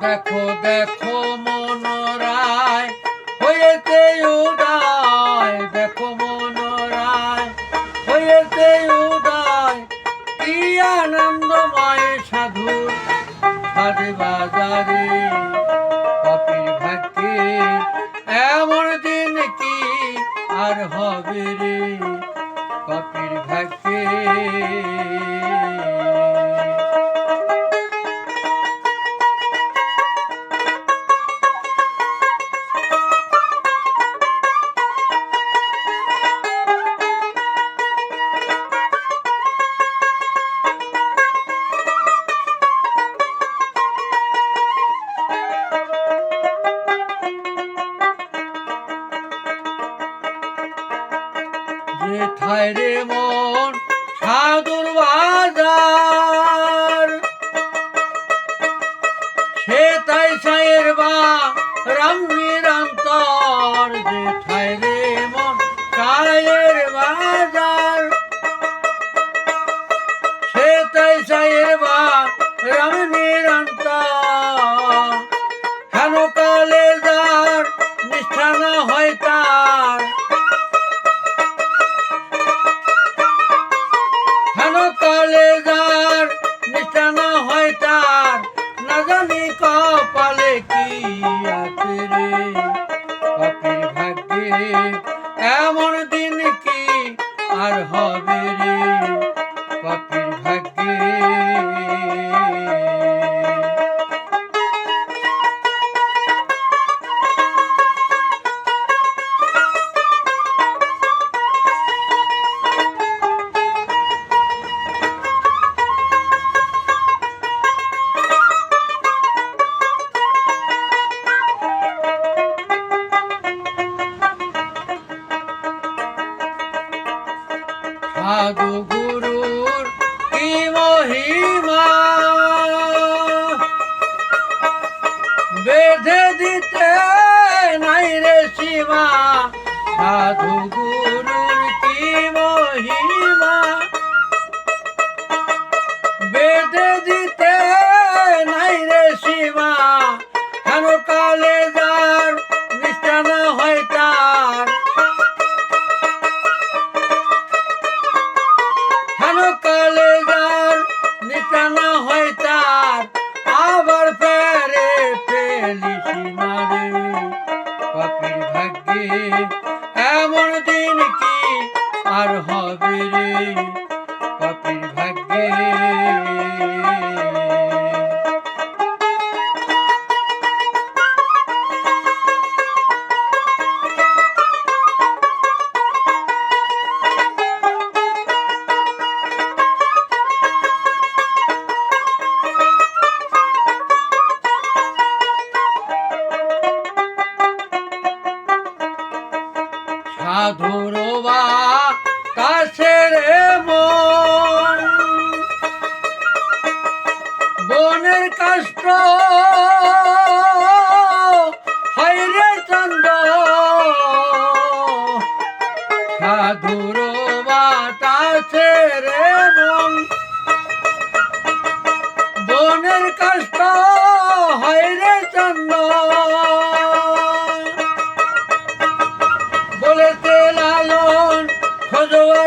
দেখো দেখো মনোরায় যেথায় রে মন সাধুর বাজার। সে তাই সাইয়ের বা রাম নিরন্তর যেথায় রে কালে যার নিষ্ঠা না হয় তার, না জানি কপালে কি আছে রে। পাপির ভাগ্যে এমন দিন কি আর হবে রে। পাপির ভাগ্যে সাধু গুরুর কি মহিমা বেঁধে দিতে নাই রে সীমা সাধু গুরুর কি মহিমা তার আবার পেরে পেলি সীমারে। পাপির ভাগ্যে এমন দিন কি আর হবে রে? পাপির ভাগ্যে সাধুর কাছে রে বনের কষ্ট হয় রে চন্দ সাধুর বাতাসে রে মন। বনের কষ্ট চন্দ বলেছে লালন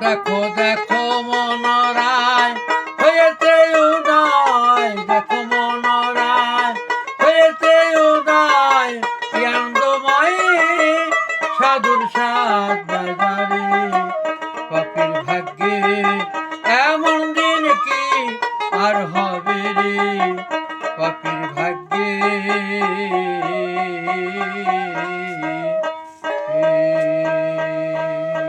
দেখো দেখো মনরায়, হয়েছে উদয়। দেখো মনরায়, হয়েছে উদয়। আনন্দময় সাধুর সাত বাজারে ভাগ্যে এমন দিন কি আর হবে রে? পাপির ভাগ্যে